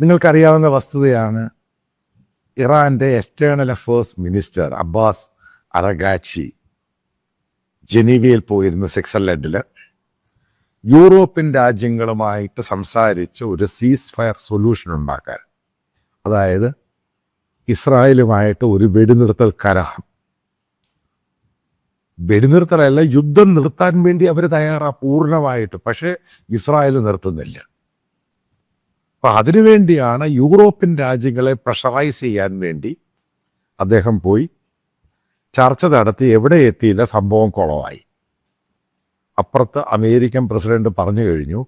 നിങ്ങൾക്കറിയാവുന്ന വസ്തുതയാണ് ഇറാന്റെ external affairs minister Abbas Araghchi. ജനീവയിൽ പോയിരുന്നു സ്വിറ്റ്സർലൻഡിൽ യൂറോപ്യൻ രാജ്യങ്ങളുമായിട്ട് സംസാരിച്ച് ഒരു സീസ് ഫയർ സൊല്യൂഷൻ ഉണ്ടാക്കാൻ. അതായത് ഇസ്രായേലുമായിട്ട് ഒരു വെടിനിർത്തൽ കരാർ. വെടിനിർത്തലല്ല യുദ്ധം നിർത്താൻ വേണ്ടി അവർ തയ്യാറാ പൂർണമായിട്ട്. പക്ഷേ ഇസ്രായേൽ നിർത്തുന്നില്ല. അപ്പൊ അതിനുവേണ്ടിയാണ് യൂറോപ്യൻ രാജ്യങ്ങളെ പ്രഷറൈസ് ചെയ്യാൻ വേണ്ടി അദ്ദേഹം പോയി ചർച്ച നടത്തി എവിടെ എത്തിയില്ല സംഭവം കുളമായി അപ്പുറത്ത് അമേരിക്കൻ പ്രസിഡന്റ് പറഞ്ഞു കഴിഞ്ഞു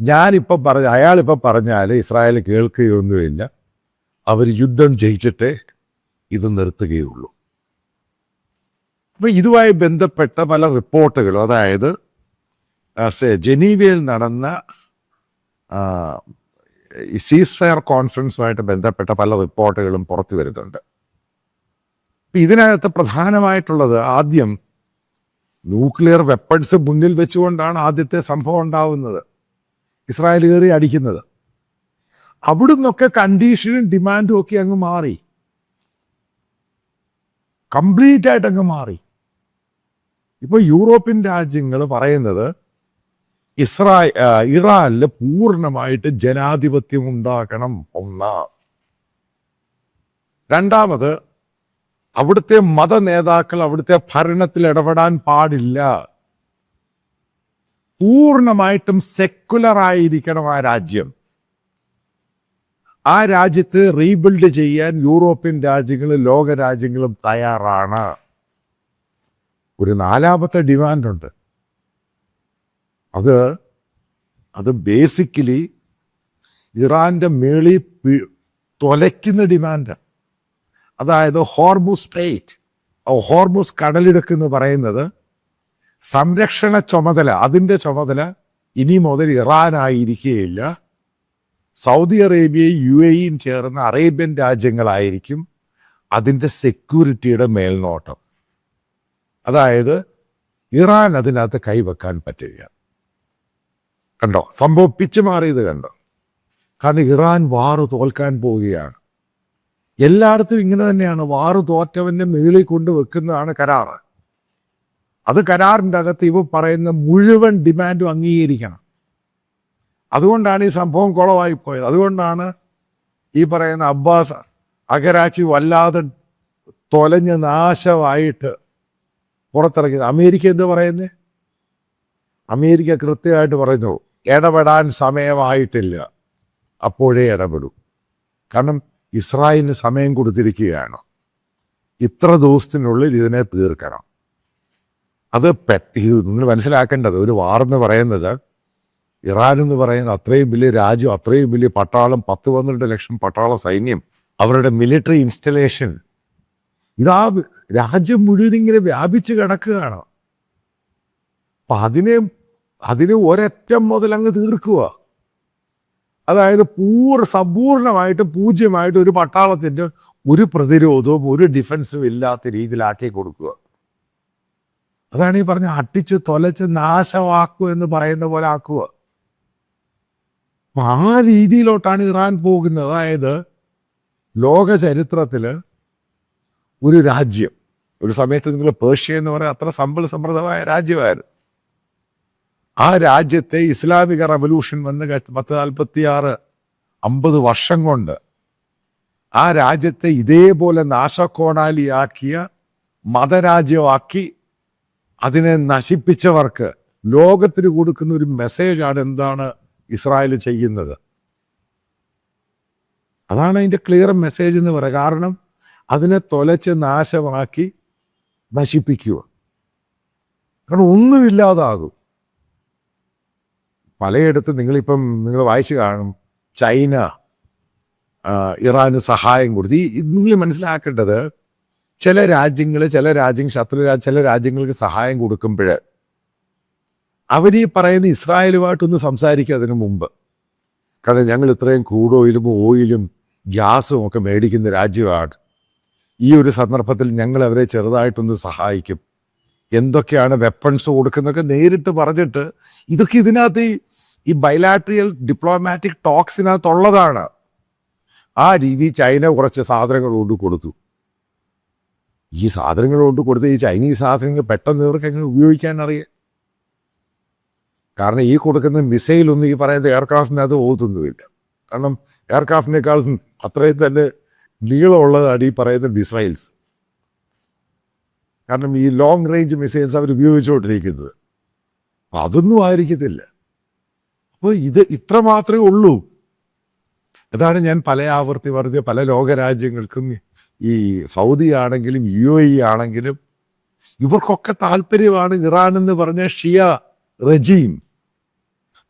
ഞാനിപ്പോൾ പറഞ്ഞ അയാളിപ്പോൾ പറഞ്ഞാൽ ഇസ്രായേൽ കേൾക്കുകയൊന്നുമില്ല അവർ യുദ്ധം ജയിച്ചിട്ടേ ഇത് നിർത്തുകയുള്ളൂ. അപ്പോൾ ഇതുമായി ബന്ധപ്പെട്ട പല റിപ്പോർട്ടുകളും അതായത് ജനീവയിൽ നടന്ന ഈ സീസ് ഫയർ കോൺഫറൻസുമായിട്ട് ബന്ധപ്പെട്ട പല റിപ്പോർട്ടുകളും പുറത്തു വരുന്നുണ്ട്. ഇപ്പം ഇതിനകത്ത് പ്രധാനമായിട്ടുള്ളത് ആദ്യം ന്യൂക്ലിയർ വെപ്പൺസ് മുന്നിൽ വെച്ചുകൊണ്ടാണ് ആദ്യത്തെ സംഭവം ഉണ്ടാവുന്നത്. ഇസ്രായേൽ കയറി അടിക്കുന്നത്. അവിടുന്നൊക്കെ കണ്ടീഷനും ഡിമാൻഡും ഒക്കെ അങ്ങ് മാറി. കംപ്ലീറ്റ് ആയിട്ട് അങ്ങ് മാറി. ഇപ്പോൾ യൂറോപ്യൻ രാജ്യങ്ങൾ പറയുന്നത് ഇസ്രായേൽ ഇറാനിൽ പൂർണമായിട്ട് ജനാധിപത്യം ഉണ്ടാക്കണം ഒന്ന്. രണ്ടാമത് അവിടുത്തെ മത നേതാക്കൾ അവിടുത്തെ ഭരണത്തിൽ ഇടപെടാൻ പാടില്ല. പൂർണമായിട്ടും സെക്കുലർ ആയിരിക്കണം ആ രാജ്യം. ആ രാജ്യത്ത് റീബിൽഡ് ചെയ്യാൻ യൂറോപ്യൻ രാജ്യങ്ങളും ലോക രാജ്യങ്ങളും തയ്യാറാണ്. ഒരു നാലാമത്തെ ഡിമാൻഡുണ്ട് അത് അത് ബേസിക്കലി ഇറാന്റെ മേളി തൊലയ്ക്കുന്ന ഡിമാൻഡ് അതായത് ഹോർമുസ് സ്ട്രേറ്റ് ഹോർമുസ് കടലിടുക്ക് എന്ന് പറയുന്നത് സംരക്ഷണ ചുമതല അതിന്റെ ചുമതല ഇനി മുതൽ ഇറാനായിരിക്കുകയില്ല സൗദി അറേബ്യയും യു എയും ചേർന്ന അറേബ്യൻ രാജ്യങ്ങളായിരിക്കും അതിന്റെ സെക്യൂരിറ്റിയുടെ മേൽനോട്ടം. അതായത് ഇറാൻ അതിനകത്ത് കൈവെക്കാൻ പറ്റില്ല കണ്ടോ? സംഭവം പിച്ചു മാറിയത് കണ്ടോ? കാരണം ഇറാൻ വാറ് തോൽക്കാൻ പോവുകയാണ്. എല്ലായിടത്തും ഇങ്ങനെ തന്നെയാണ്. വാറ് തോറ്റവന്റെ മേളിൽ കൊണ്ട് വെക്കുന്നതാണ് കരാറ്. അത് കരാറിന്റെ അകത്ത് ഇവ പറയുന്ന മുഴുവൻ ഡിമാൻഡും അംഗീകരിക്കണം. അതുകൊണ്ടാണ് ഈ സംഭവം കുളമായി പോയത്. അതുകൊണ്ടാണ് ഈ പറയുന്ന അബ്ബാസ് അഗരാച്ചി വല്ലാതെ തൊലഞ്ഞ് നാശമായിട്ട് പുറത്തിറങ്ങിയത്. അമേരിക്ക എന്ത് പറയുന്നത് അമേരിക്ക കൃത്യമായിട്ട് പറഞ്ഞു ഇടപെടാൻ സമയമായിട്ടില്ല. അപ്പോഴേ ഇടപെടൂ. കാരണം ഇസ്രായേലിന് സമയം കൊടുത്തിരിക്കുകയാണ്. ഇത്ര ദിവസത്തിനുള്ളിൽ ഇതിനെ തീർക്കണം. അത് പെട്ടി നിങ്ങൾ മനസ്സിലാക്കേണ്ടത് ഒരു വാർന്ന് പറയുന്നത് ഇറാൻ എന്ന് പറയുന്ന അത്രയും വലിയ രാജ്യം അത്രയും വലിയ പട്ടാളം പത്ത് പന്ത്രണ്ട് ലക്ഷം പട്ടാള സൈന്യം അവരുടെ മിലിറ്ററി ഇൻസ്റ്റലേഷൻ ഇതാ രാജ്യം മുഴുവൻ ഇങ്ങനെ വ്യാപിച്ച് കിടക്കുകയാണ്. അപ്പൊ അതിനെ അതിനെ ഒരറ്റം മുതൽ അങ്ങ് തീർക്കുക അതായത് പൂർ സമ്പൂർണമായിട്ട് പൂജ്യമായിട്ട് ഒരു പട്ടാളത്തിന്റെ ഒരു പ്രതിരോധവും ഒരു ഡിഫൻസും ഇല്ലാത്ത രീതിയിലാക്കി കൊടുക്കുക. അതാണ് ഈ പറഞ്ഞ അട്ടിച്ച് തൊലച്ച് നാശമാക്കുക എന്ന് പറയുന്ന പോലെ ആക്കുക. ആ രീതിയിലോട്ടാണ് ഇറാൻ പോകുന്നത്. അതായത് ലോക ചരിത്രത്തിൽ ഒരു രാജ്യം ഒരു സമയത്ത് നിങ്ങൾ പേർഷ്യ എന്ന് പറയുന്ന അത്ര സമ്പൽ സമൃദ്ധമായ രാജ്യമായിരുന്നു. ആ രാജ്യത്തെ ഇസ്ലാമിക റവല്യൂഷൻ വന്ന് പത്ത് നാൽപ്പത്തി ആറ് അമ്പത് വർഷം കൊണ്ട് ആ രാജ്യത്തെ ഇതേപോലെ നാശക്കോണാലിയാക്കിയ മതരാജ്യമാക്കി അതിനെ നശിപ്പിച്ചവർക്ക് ലോകത്തിന് കൊടുക്കുന്ന ഒരു മെസ്സേജാണ് എന്താണ് ഇസ്രായേൽ ചെയ്യുന്നത്. അതാണ് അതിന്റെ ക്ലിയർ മെസ്സേജ് എന്ന് പറയുക. കാരണം അതിനെ തൊലച്ച് നാശമാക്കി നശിപ്പിക്കുക. കാരണം ഒന്നുമില്ലാതാകും. പലയിടത്തും നിങ്ങളിപ്പം നിങ്ങൾ വായിച്ചു കാണും. ചൈന ഇറാന് സഹായം കൊടുത്ത്. ഈ നിങ്ങൾ മനസ്സിലാക്കേണ്ടത് ചില രാജ്യങ്ങൾ ചില രാജ്യങ്ങൾ ശത്രു രാജ്യ ചില രാജ്യങ്ങൾക്ക് സഹായം കൊടുക്കുമ്പോൾ അവർ ഈ പറയുന്ന ഇസ്രായേലുമായിട്ടൊന്ന് സംസാരിക്കുക അതിനു മുമ്പ്. കാരണം ഞങ്ങൾ ഇത്രയും കൂടോയിലും ഓയിലും ഗ്യാസും ഒക്കെ മേടിക്കുന്ന രാജ്യമാണ്. ഈ ഒരു സന്ദർഭത്തിൽ ഞങ്ങൾ അവരെ ചെറുതായിട്ടൊന്ന് സഹായിക്കും. എന്തൊക്കെയാണ് വെപ്പൺസ് കൊടുക്കുന്നതൊക്കെ നേരിട്ട് പറഞ്ഞിട്ട് ഇതൊക്കെ ഇതിനകത്ത് ഈ ബൈലാട്രിയൽ ഡിപ്ലോമാറ്റിക് ടോക്സിനകത്തുള്ളതാണ് ആ രീതി ചൈന കുറച്ച് സാധനങ്ങൾ കൊണ്ട് കൊടുത്തു. ഈ സാധനങ്ങൾ കൊണ്ട് കൊടുത്ത് ഈ ചൈനീസ് സാധനങ്ങൾ പെട്ടെന്ന് ഇവർക്ക് എങ്ങനെ ഉപയോഗിക്കാൻ അറിയാം? കാരണം ഈ കൊടുക്കുന്ന മിസൈലൊന്നും ഈ പറയുന്ന എയർക്രാഫ്റ്റിനകത്ത് പോകത്തൊന്നുമില്ല കാരണം എയർക്രാഫ്റ്റിനേക്കാൾ അത്രയും തന്നെ നീളമുള്ളതാണ് ഈ പറയുന്ന മിസൈൽസ് കാരണം ഈ ലോങ് റേഞ്ച് മിസൈൽസ് അവർ ഉപയോഗിച്ചുകൊണ്ടിരിക്കുന്നത്. അപ്പം അതൊന്നും ആയിരിക്കത്തില്ല. അപ്പോൾ ഇത് ഇത്ര മാത്രമേ ഉള്ളൂ. അതാണ് ഞാൻ പല ആവർത്തി പറഞ്ഞ പല ലോകരാജ്യങ്ങൾക്കും ഈ സൗദി ആണെങ്കിലും യു എ ആണെങ്കിലും ഇവർക്കൊക്കെ താല്പര്യമാണ് ഇറാൻ എന്ന് പറഞ്ഞ ഷിയ റജീം.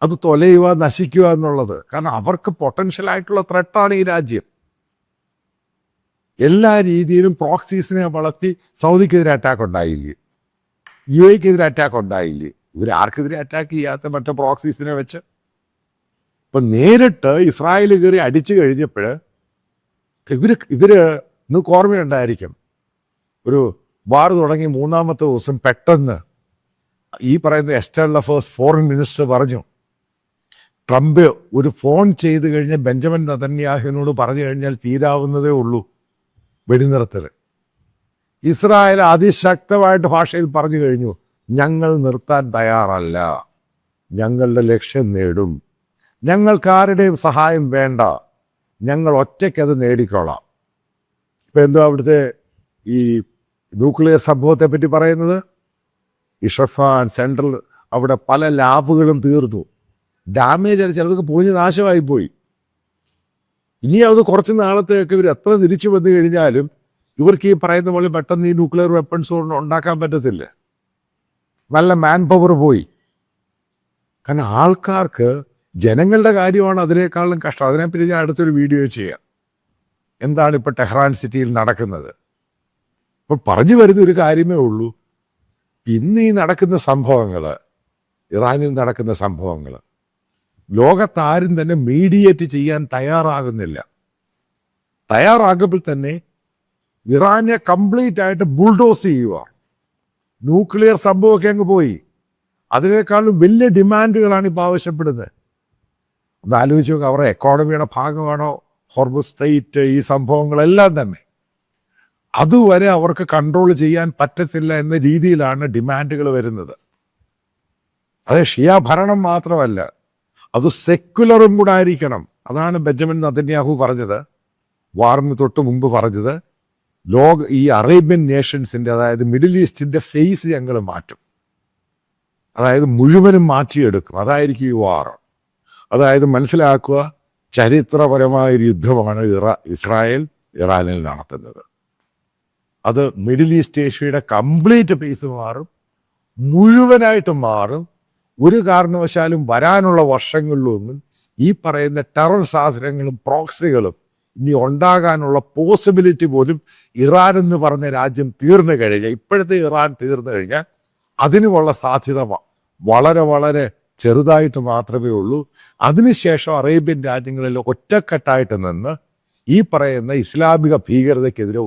അത് തൊലയുക നശിക്കുക എന്നുള്ളത്. കാരണം അവർക്ക് പൊട്ടൻഷ്യൽ ആയിട്ടുള്ള ത്രെട്ടാണ് ഈ രാജ്യം. എല്ലാ രീതിയിലും പ്രോക്സീസിനെ വളർത്തി സൗദിക്കെതിരെ അറ്റാക്ക് ഉണ്ടായില്ലേ? യു എക്കെതിരെ അറ്റാക്ക് ഉണ്ടായില്ലേ? ഇവർ ആർക്കെതിരെ അറ്റാക്ക് ചെയ്യാത്ത മറ്റേ പ്രോക്സീസിനെ വെച്ച്? ഇപ്പം നേരിട്ട് ഇസ്രായേൽ കയറി അടിച്ചു കഴിഞ്ഞപ്പോൾ ഇവർ ഇവർ നിങ്ങൾക്ക് ഓർമ്മയുണ്ടായിരിക്കും. ഒരു വാർ തുടങ്ങി മൂന്നാമത്തെ ദിവസം പെട്ടെന്ന് ഈ പറയുന്ന എസ്റ്റേൺ അഫേഴ്സ് ഫോറിൻ മിനിസ്റ്റർ പറഞ്ഞു. ട്രംപ് ഒരു ഫോൺ ചെയ്ത് കഴിഞ്ഞ് ബെഞ്ചമിൻ നതന്യാഹുവിനോട് പറഞ്ഞു കഴിഞ്ഞാൽ തീരാവുന്നതേ ഉള്ളൂ. വെടിനിർത്തൽ. ഇസ്രായേൽ അതിശക്തമായിട്ട് ഭാഷയിൽ പറഞ്ഞു കഴിഞ്ഞു ഞങ്ങൾ നിർത്താൻ തയ്യാറല്ല. ഞങ്ങളുടെ ലക്ഷ്യം നേടും. ഞങ്ങൾക്ക് ആരുടെയും സഹായം വേണ്ട. ഞങ്ങൾ ഒറ്റയ്ക്കത് നേടിക്കോളാം. ഇപ്പം എന്തോ അവിടുത്തെ ഈ ന്യൂക്ലിയർ സംഭവത്തെ പറ്റി പറയുന്നത്? ഇഷഫാൻ സെൻട്രൽ അവിടെ പല ലാബുകളും തീർന്നു. ഡാമേജ് ആണ് ചിലർക്ക് പൊളിഞ്ഞ് നാശമായി പോയി. ഇനി അത് കുറച്ച് നാളത്തേക്ക് ഇവർ എത്ര തിരിച്ചു വന്നു കഴിഞ്ഞാലും ഇവർക്ക് ഈ പറയുന്ന പോലെ പെട്ടെന്ന് ഈ ന്യൂക്ലിയർ വെപ്പൺസ് ഉണ്ടാക്കാൻ പറ്റത്തില്ല. നല്ല മാൻ പവർ പോയി. കാരണം ആൾക്കാർക്ക് ജനങ്ങളുടെ കാര്യമാണ് അതിനേക്കാളും കഷ്ടം. അതിനെപ്പറ്റി ഞാൻ അടുത്തൊരു വീഡിയോ ചെയ്യാം. എന്താണ് ഇപ്പോൾ ടെഹ്റാൻ സിറ്റിയിൽ നടക്കുന്നത്? അപ്പോൾ പറഞ്ഞു വരുന്ന ഒരു കാര്യമേ ഉള്ളൂ. ഇന്ന് ഈ നടക്കുന്ന സംഭവങ്ങൾ ഇറാനിൽ നടക്കുന്ന സംഭവങ്ങൾ ലോകത്താരും തന്നെ മീഡിയേറ്റ് ചെയ്യാൻ തയ്യാറാകുന്നില്ല. തയ്യാറാകുമ്പോൾ തന്നെ ഇറാനെ കംപ്ലീറ്റ് ആയിട്ട് ബുൾഡോസ് ചെയ്യുക. ന്യൂക്ലിയർ സംഭവമൊക്കെ അങ്ങ് പോയി. അതിനേക്കാളും വലിയ ഡിമാൻഡുകളാണ് ഇപ്പോൾ ആവശ്യപ്പെടുന്നത്. ഒന്ന് ആലോചിച്ച് നോക്കുക അവരുടെ എക്കോണമിയുടെ ഭാഗമാണോ? ഹോർമോസ് സ്റ്റേറ്റ് ഈ സംഭവങ്ങളെല്ലാം തന്നെ. അതുവരെ അവർക്ക് കൺട്രോൾ ചെയ്യാൻ പറ്റത്തില്ല എന്ന രീതിയിലാണ് ഡിമാൻഡുകൾ വരുന്നത്. അത് ഷിയ ഭരണം മാത്രമല്ല. അത് സെക്കുലറും കൂടെ ആയിരിക്കണം. അതാണ് ബെഞ്ചമിൻ നദന്യാഹു പറഞ്ഞത്. വാറിന് തൊട്ട് മുമ്പ് പറഞ്ഞത്. ലോക ഈ അറേബ്യൻ നേഷൻസിന്റെ അതായത് മിഡിൽ ഈസ്റ്റിന്റെ ഫേസ് ഞങ്ങൾ മാറ്റും. അതായത് മുഴുവനും മാറ്റിയെടുക്കും. അതായിരിക്കും ഈ വാർ. അതായത് മനസ്സിലാക്കുക ചരിത്രപരമായ ഒരു യുദ്ധമാണ് ഇറ ഇസ്രായേൽ ഇറാനിൽ നടത്തുന്നത്. അത് മിഡിൽ ഈസ്റ്റ് ഏഷ്യയുടെ കംപ്ലീറ്റ് പേസ് മാറും. മുഴുവനായിട്ട് മാറും. ഒരു കാരണവശാലും വരാനുള്ള വർഷങ്ങളിലൊന്നും ഈ പറയുന്ന ടെറർ സാധനങ്ങളും പ്രോക്സികളും ഇനി ഉണ്ടാകാനുള്ള പോസിബിലിറ്റി പോലും ഇറാൻ എന്ന് പറഞ്ഞ രാജ്യം തീർന്നു കഴിഞ്ഞാൽ ഇപ്പോഴത്തെ ഇറാൻ തീർന്നു കഴിഞ്ഞാൽ അതിനുമുള്ള സാധ്യത വളരെ വളരെ ചെറുതായിട്ട് മാത്രമേ ഉള്ളൂ. അതിനുശേഷം അറേബ്യൻ രാജ്യങ്ങളിൽ ഒറ്റക്കെട്ടായിട്ട് നിന്ന് ഈ പറയുന്ന ഇസ്ലാമിക ഭീകരതയ്ക്കെതിരെ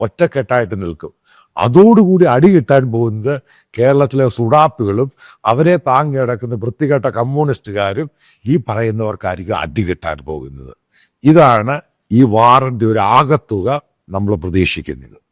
ഒറ്റക്കെട്ടായിട്ട് നിൽക്കും. അതോടുകൂടി അടി കിട്ടാൻ പോകുന്നത് കേരളത്തിലെ സുഡാപ്പുകളും അവരെ താങ്ങി കിടക്കുന്ന വൃത്തികെട്ട കമ്മ്യൂണിസ്റ്റുകാരും ഈ പറയുന്നവർക്കായിരിക്കും അടി കിട്ടാൻ പോകുന്നത്. ഇതാണ് ഈ വാറിന്റെ ഒരു ആകത്തുക നമ്മൾ പ്രതീക്ഷിക്കുന്നത്.